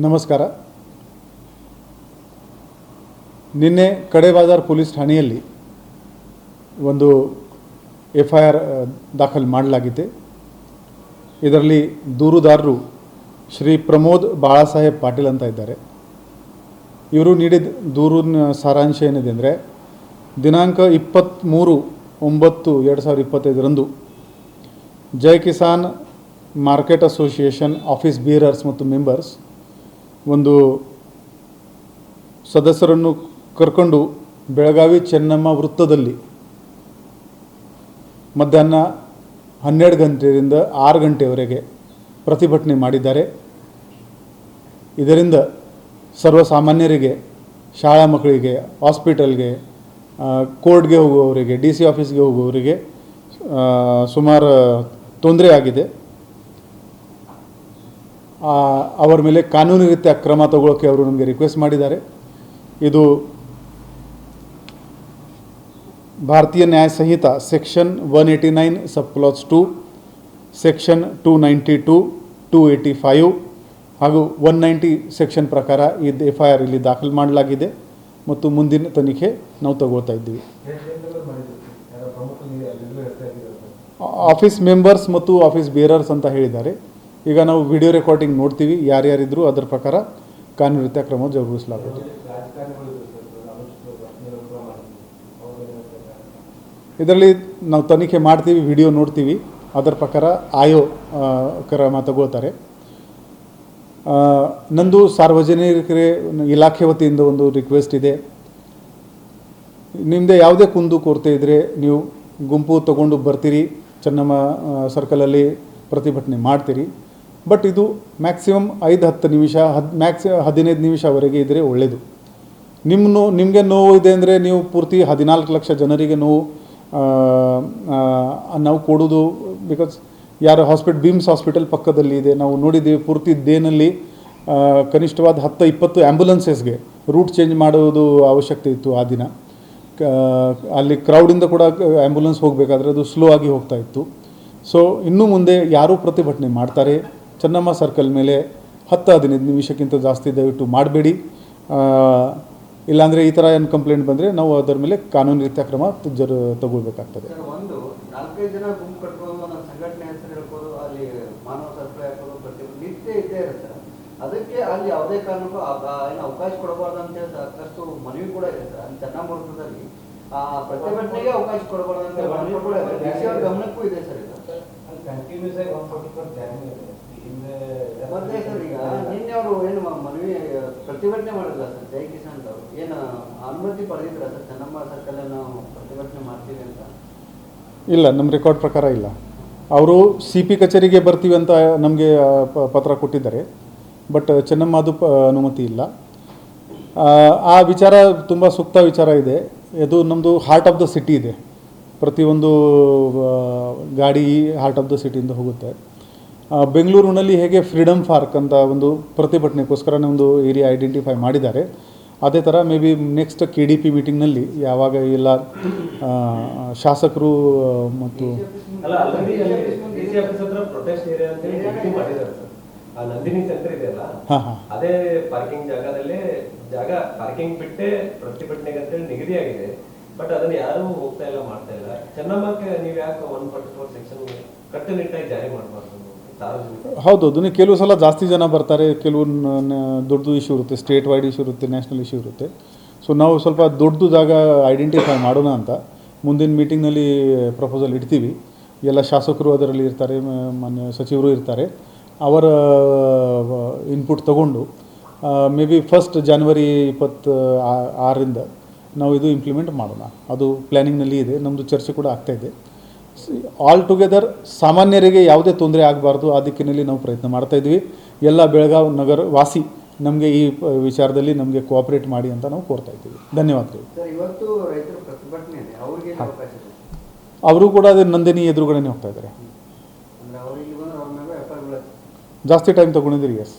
ನಮಸ್ಕಾರ. ನಿನ್ನೆ ಕಡೆ ಬಾಜಾರ್ ಪೊಲೀಸ್ ಠಾಣೆಯಲ್ಲಿ ಒಂದು ಎಫ್ ಐ ಆರ್ ದಾಖಲು ಮಾಡಲಾಗಿದೆ ಇದರಲ್ಲಿ ದೂರುದಾರರು ಶ್ರೀ ಪ್ರಮೋದ್ ಬಾಳಾಸಾಹೇಬ್ ಪಾಟೀಲ್ ಅಂತ ಇದ್ದಾರೆ. ಇವರು ನೀಡಿದ ದೂರಿನ ಸಾರಾಂಶ ಏನಿದೆ ಅಂದರೆ, ದಿನಾಂಕ ಇಪ್ಪತ್ತ್ಮೂರು ಒಂಬತ್ತು ಎರಡು ಸಾವಿರದ ಇಪ್ಪತ್ತೈದರಂದು Jai Kisan market association office bearers ಮತ್ತು ಮೆಂಬರ್ಸ್ ಒಂದು ಸದಸ್ಯರನ್ನು ಕರ್ಕೊಂಡು ಬೆಳಗಾವಿ ಚೆನ್ನಮ್ಮ ವೃತ್ತದಲ್ಲಿ ಮಧ್ಯಾಹ್ನ ಹನ್ನೆರಡು ಗಂಟೆಯಿಂದ ಆರು ಗಂಟೆಯವರೆಗೆ ಪ್ರತಿಭಟನೆ ಮಾಡಿದ್ದಾರೆ. ಇದರಿಂದ ಸರ್ವಸಾಮಾನ್ಯರಿಗೆ, ಶಾಲಾ ಮಕ್ಕಳಿಗೆ, ಹಾಸ್ಪಿಟಲ್ಗೆ ಕೋರ್ಟ್ಗೆ ಹೋಗುವವರಿಗೆ, ಡಿ ಸಿ ಆಫೀಸ್ಗೆ ಹೋಗುವವರಿಗೆ ಸುಮಾರು ತೊಂದರೆ ಆಗಿದೆ. ಅವರ ಮೇಲೆ ಕಾನೂನು ರೀತಿಯ ಕ್ರಮ ತಗೊಳ್ಳೋಕ್ಕೆ ಅವರು ನಮಗೆ ರಿಕ್ವೆಸ್ಟ್ ಮಾಡಿದ್ದಾರೆ. ಇದು Bharatiya Nyaya Sanhita section one eighty nine sub clause two section two ninety two two eighty five ಹಾಗೂ ಒನ್ ನೈಂಟಿ ಸೆಕ್ಷನ್ ಪ್ರಕಾರ ಈ ಎಫ್ ಐ ಆರ್ ಇಲ್ಲಿ ದಾಖಲು ಮಾಡಲಾಗಿದೆ. ಮತ್ತು ಮುಂದಿನ ತನಿಖೆ ನಾವು ತಗೋತಾ ಇದ್ದೀವಿ. ಆಫೀಸ್ ಮೆಂಬರ್ಸ್ ಮತ್ತು ಆಫೀಸ್ ಬೇರರ್ಸ್ ಅಂತ ಹೇಳಿದ್ದಾರೆ. ಈಗ ನಾವು ವಿಡಿಯೋ ರೆಕಾರ್ಡಿಂಗ್ ನೋಡ್ತೀವಿ, ಯಾರ್ಯಾರಿದ್ರು ಅದರ ಪ್ರಕಾರ ಕಾನೂನು ಕ್ರಮ ಜರುಗಿಸಲಾಗುವುದು. ಇದರಲ್ಲಿ ನಾವು ತನಿಖೆ ಮಾಡ್ತೀವಿ ವಿಡಿಯೋ ನೋಡ್ತೀವಿ, ಅದರ ಪ್ರಕಾರ ಆಯೋ ಕ್ರಮ ತಗೋತಾರೆ. ನಂದು ಸಾರ್ವಜನಿಕರೇ, ಇಲಾಖೆ ವತಿಯಿಂದ ಒಂದು ರಿಕ್ವೆಸ್ಟ್ ಇದೆ. ನಿಮ್ಮದೇ ಯಾವುದೇ ಕುಂದು ಕೊರತೆ ಇದ್ದರೆ ನೀವು ಗುಂಪು ತಗೊಂಡು ಬರ್ತೀರಿ, ಚೆನ್ನಮ್ಮ ಸರ್ಕಲಲ್ಲಿ ಪ್ರತಿಭಟನೆ ಮಾಡ್ತೀರಿ. ಬಟ್ ಇದು ಮ್ಯಾಕ್ಸಿಮಮ್ ಐದು ಹತ್ತು ನಿಮಿಷ, ಹದ್ ಮ್ಯಾಕ್ಸಿ ಹದಿನೈದು ನಿಮಿಷವರೆಗೆ ಇದ್ದರೆ ಒಳ್ಳೆಯದು ನಿಮ್ಮ ನೋ, ನಿಮಗೆ ನೋವು ಇದೆ ಅಂದರೆ ನೀವು ಪೂರ್ತಿ ಹದಿನಾಲ್ಕು ಲಕ್ಷ ಜನರಿಗೆ ನೋವು ನಾವು ಕೊಡೋದು ಬಿಕಾಸ್ ಯಾರು ಹಾಸ್ಪಿಟ್ ಬೀಮ್ಸ್ ಹಾಸ್ಪಿಟಲ್ ಪಕ್ಕದಲ್ಲಿ ಇದೆ. ನಾವು ನೋಡಿದ್ದೀವಿ ಪೂರ್ತಿ ದೇನಲ್ಲಿ ಕನಿಷ್ಠವಾದ ಹತ್ತು, ಇಪ್ಪತ್ತು ಆ್ಯಂಬುಲೆನ್ಸಸ್ಗೆ ರೂಟ್ ಚೇಂಜ್ ಮಾಡೋದು ಅವಶ್ಯಕತೆ ಇತ್ತು ಆ ದಿನ. ಅಲ್ಲಿ ಕ್ರೌಡಿಂದ ಕೂಡ ಆ್ಯಂಬುಲೆನ್ಸ್ ಹೋಗಬೇಕಾದ್ರೆ ಅದು ಸ್ಲೋ ಆಗಿ ಹೋಗ್ತಾ ಇತ್ತು. ಸೊ ಇನ್ನು ಮುಂದೆ ಯಾರೂ ಪ್ರತಿಭಟನೆ ಮಾಡ್ತಾರೆ? ಚೆನ್ನಮ್ಮ ಸರ್ಕಲ್ ಮೇಲೆ ಹತ್ತು ಹದಿನೈದು ನಿಮಿಷಕ್ಕಿಂತ ಜಾಸ್ತಿ ದಯವಿಟ್ಟು ಮಾಡಬೇಡಿ. ಇಲ್ಲಾಂದರೆ ಈ ಥರ ಏನು ಕಂಪ್ಲೇಂಟ್ ಬಂದರೆ ನಾವು ಅದರ ಮೇಲೆ ಕಾನೂನು ರೀತಿಯ ಕ್ರಮ ಜರು ತಗೋಬೇಕಾಗ್ತದೆ ಸರ್ ಒಂದು ನಾಲ್ಕೈದು ಜನ ಗುಂಪು ಕಟ್ಬೋದು ನಮ್ಮ ಸಂಘಟನೆ ಹೆಸರು ಹೇಳ್ಬೋದು ಅಲ್ಲಿ ಮಾನವ ಸರಪಳಿ ಹಾಕೋದು ಪ್ರತಿ ನಿತ್ಯ ಇದ್ದೇ ಇರುತ್ತೆ ಸರ್. ಅದಕ್ಕೆ ಅಲ್ಲಿ ಯಾವುದೇ ಕಾರಣಕ್ಕೂ ಆ- ಆ ಅವಕಾಶ ಕೊಡಬಾರ್ದು ಅಂತ ಹೇಳಿ ಸಾಕಷ್ಟು ಮನವಿ ಕೂಡ ಇದೆ ಸರ್. ಅಲ್ಲಿ ಚನ್ನಮೃತದಲ್ಲಿ ಆ ಪ್ರತಿಭಟನೆಗೆ ಅವಕಾಶ ಕೊಡಬಾರ್ದು ಅಂತ ಗಮನಕ್ಕೂ ಇದೆ ಸರ್ ಇದು. ಕಂಟಿನ್ಯೂಸ್ ಆಗಿ ಒನ್ ಫೋರ್ಟಿ ಫೋರ್ ಜಾರಿ ಇದೆ ಮತ್ತೆ ಸರ್ ಈಗ ನಿನ್ನೆ ಅವರು ಏನು ಮನವಿ ಆ, ಪ್ರತಿಭಟನೆ ಮಾಡಿಲ್ಲ ಸರ್ ಜೈ ಕಿಸಾನ್ ಅವರು? ಏನು ಅನುಮತಿ ಪಡೆದಿದ್ರ ಸರ್ ಚೆನ್ನಮ್ಮ ಸರ್ಕಲ್ ನಾವು ಪ್ರತಿಭಟನೆ ಮಾಡ್ತೀವಿ ಅಂತ? ಇಲ್ಲ ನಮ್ಮ ರೆಕಾರ್ಡ್ ಪ್ರಕಾರ ಇಲ್ಲ. ಅವರು ಸಿ ಪಿ ಕಚೇರಿಗೆ ಬರ್ತೀವಿ ಅಂತ ನಮಗೆ ಪತ್ರ ಕೊಟ್ಟಿದ್ದಾರೆ. ಬಟ್ ಚೆನ್ನಮ್ಮ ಅದು ಪ- ಅನುಮತಿ ಇಲ್ಲ. ಆ, ವಿಚಾರ ತುಂಬ ಸೂಕ್ತ ವಿಚಾರ ಇದೆ. ಇದು ನಮ್ಮದು ಹಾರ್ಟ್ ಆಫ್ ದ ಸಿಟಿ ಇದೆ. ಪ್ರತಿಯೊಂದು ಗಾಡಿ ಹಾರ್ಟ್ ಆಫ್ ದ ಸಿಟಿಯಿಂದ ಹೋಗುತ್ತೆ. ಬೆಂಗಳೂರಿನಲ್ಲಿ ಹೇಗೆ ಫ್ರೀಡಮ್ ಪಾರ್ಕ್ ಅಂತ ಒಂದು ಪ್ರತಿಭಟನೆಗೋಸ್ಕರನೇ ಒಂದು ಏರಿಯಾ ಐಡೆಂಟಿಫೈ ಮಾಡಿದ್ದಾರೆ. ಅದೇ ಥರ may be next K D P ಮೀಟಿಂಗ್ನಲ್ಲಿ ಯಾವಾಗ ಎಲ್ಲ ಶಾಸಕರು ಮತ್ತು ಹಾಂ ಹಾಂ. ಅದೇ ಪಾರ್ಕಿಂಗ್ ಜಾಗದಲ್ಲೇ ಜಾಗ ಪಾರ್ಕಿಂಗ್ ಬಿಟ್ಟೆ ಪ್ರತಿಭಟನೆಗೆ ಅಂತೇಳಿ ನಿಗದಿಯಾಗಿದೆ. ಬಟ್ ಅದನ್ನ ಯಾರು ಹೋಗ್ತಾ ಇಲ್ಲ ಮಾಡ್ತಾ ಇಲ್ಲ. ಚೆನ್ನಮ್ಮಕ್ಕೆ ನೀವು ಯಾಕೆ ಒನ್ ಫಾರ್ಟಿ ಫೋರ್ ಸೆಕ್ಷನ್ ಕಟ್ಟುನಿಟ್ಟಾಗಿ ಜಾರಿ ಮಾಡಬಾರ್ದು? ಹೌದು, ಅದನ್ನ ಕೆಲವು ಸಲ ಜಾಸ್ತಿ ಜನ ಬರ್ತಾರೆ, ಕೆಲವು ದೊಡ್ಡದು ಇಶ್ಯೂ ಇರುತ್ತೆ ಸ್ಟೇಟ್ ವೈಡ್ ಇಶ್ಯೂ ಇರುತ್ತೆ ನ್ಯಾಷನಲ್ ಇಶ್ಯೂ ಇರುತ್ತೆ. ಸೊ ನಾವು ಸ್ವಲ್ಪ ದೊಡ್ಡದು ಜಾಗ ಐಡೆಂಟಿಫೈ ಮಾಡೋಣ ಅಂತ. ಮುಂದಿನ ಮೀಟಿಂಗ್ನಲ್ಲಿ ಪ್ರಪೋಸಲ್ ಇಡ್ತೀವಿ. ಎಲ್ಲ ಶಾಸಕರು ಅದರಲ್ಲಿ ಇರ್ತಾರೆ ಮಾನ್ಯ ಸಚಿವರು ಇರ್ತಾರೆ. ಅವರ ಇನ್ಪುಟ್ ತಗೊಂಡು ಮೇ ಬಿ ಫಸ್ಟ್ ಜಾನ್ವರಿ ಇಪ್ಪತ್ತು ಆರರಿಂದ ನಾವು ಇದು ಇಂಪ್ಲಿಮೆಂಟ್ ಮಾಡೋಣ. ಅದು ಪ್ಲ್ಯಾನಿಂಗ್ನಲ್ಲಿ ಇದೆ ನಮ್ಮದು ಚರ್ಚೆ ಕೂಡ ಆಗ್ತಾಯಿದೆ ಆಲ್ ಟುಗೆದರ್ ಸಾಮಾನ್ಯರಿಗೆ ಯಾವುದೇ ತೊಂದರೆ ಆಗಬಾರ್ದು. ಆ ದಿಕ್ಕಿನಲ್ಲಿ ನಾವು ಪ್ರಯತ್ನ ಮಾಡ್ತಾ ಇದ್ವಿ. ಎಲ್ಲ ಬೆಳಗಾವಿ ನಗರ ವಾಸಿ ನಮಗೆ ಈ ವಿಚಾರದಲ್ಲಿ ನಮಗೆ ಕೋಆಪರೇಟ್ ಮಾಡಿ ಅಂತ ನಾವು ಕೋರ್ತಾ ಇದ್ದೀವಿ. ಧನ್ಯವಾದಗಳು. ಅವರು ಕೂಡ ಅದೇ ನಂದಿನಿ ಎದುರುಗಡೆನೇ ಹೋಗ್ತಾ ಇದ್ದಾರೆ. ಜಾಸ್ತಿ ಟೈಮ್ ತೊಗೊಂಡಿದ್ದೀರಿ ಎಸ್